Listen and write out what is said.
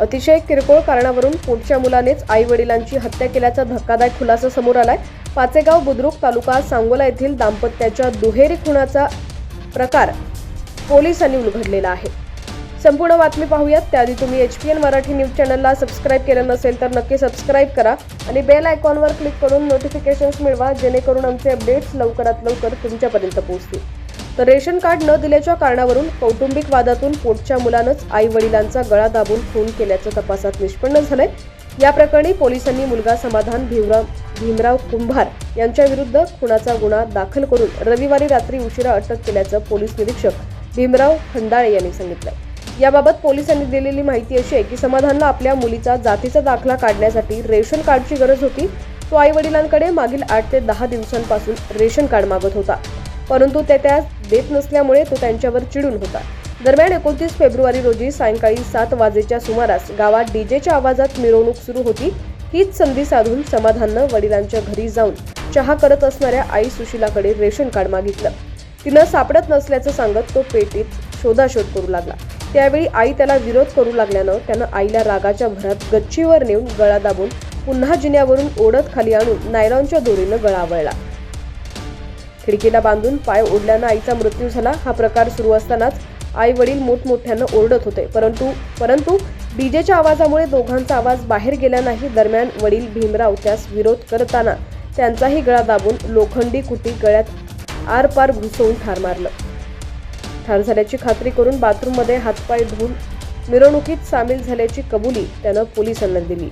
अतिशय किरकोळ कारणावरून पोटच्या मुलानेच आई वडिलांची हत्या केल्याचा धक्कादायक खुलासा समोर आलाय. पाचेगाव बुद्रुक तालुका सांगोला येथील दाम्पत्याच्या दुहेरी खुनाचा प्रकार पोलिसांनी उलगडलेला आहे. संपूर्ण बातमी पाहूयात. त्याआधी तुम्ही H P N Marathi news चॅनलला सबस्क्राईब केलं नसेल तर नक्की सबस्क्राईब करा आणि बेल आयकॉनवर क्लिक करून नोटिफिकेशन्स मिळवा जेणेकरून आमचे अपडेट्स लवकरात लवकर तुमच्यापर्यंत पोहोचतील. तर रेशन कार्ड न दिल्याच्या कारणावरून कौटुंबिक वादातून पोटच्या मुलानंच आई वडिलांचा गळा दाबून खून केल्याचं तपासात निष्पन्न झालंय. या प्रकरणी पोलिसांनी मुलगा समाधान भीमराव भीमराव कुंभार यांच्या विरुद्ध खुनाचा गुन्हा दाखल करून रविवारी रात्री उशिरा अटक केल्याचं पोलीस निरीक्षक भीमराव खंडाळे यांनी सांगितलं याबाबत पोलिसांनी दिलेली माहिती अशी आहे की समाधानला आपल्या मुलीचा जातीचा दाखला काढण्यासाठी रेशन कार्डची गरज होती. तो आई वडिलांकडे मागील आठ ते दहा दिवसांपासून रेशन कार्ड मागत होता. परंतु ते त्यास देत नसल्यामुळे तो त्यांच्यावर चिडून होता. दरम्यान एकोणतीस फेब्रुवारी रोजी सायंकाळी सात वाजेच्या सुमारास गावात डीजेच्या आवाजात मिरवणूक सुरू होती. हीच संधी साधून समाधाननं वडिलांच्या घरी जाऊन चहा करत असणाऱ्या आई सुशिलाकडे रेशन कार्ड मागितलं. तिनं सापडत नसल्याचं सांगत तो पेटीत शोधाशोध करू लागला. त्यावेळी आई त्याला विरोध करू लागल्यानं त्यानं आईला रागाच्या भरात गच्चीवर नेऊन गळा दाबून पुन्हा जिन्यावरून ओढत खाली आणून नायलॉनच्या दोरीनं गळा आवळला खिडकीला बांधून पाय ओढल्यानं आईचा मृत्यू झाला. हा प्रकार सुरू असतानाच आई वडील मोठमोठ्यानं ओरडत होते. परंतु परंतु डीजेच्या आवाजामुळे दोघांचा आवाज बाहेर गेला नाही. दरम्यान वडील भीमराव त्यास विरोध करताना त्यांचाही गळा दाबून लोखंडी कुटी गळ्यात आरपार घुसवून ठार मारलं. ठार झाल्याची खात्री करून बाथरूममध्ये हातपाय धुवून मिरवणुकीत सामील झाल्याची कबुली त्यानं पोलिसांना दिली.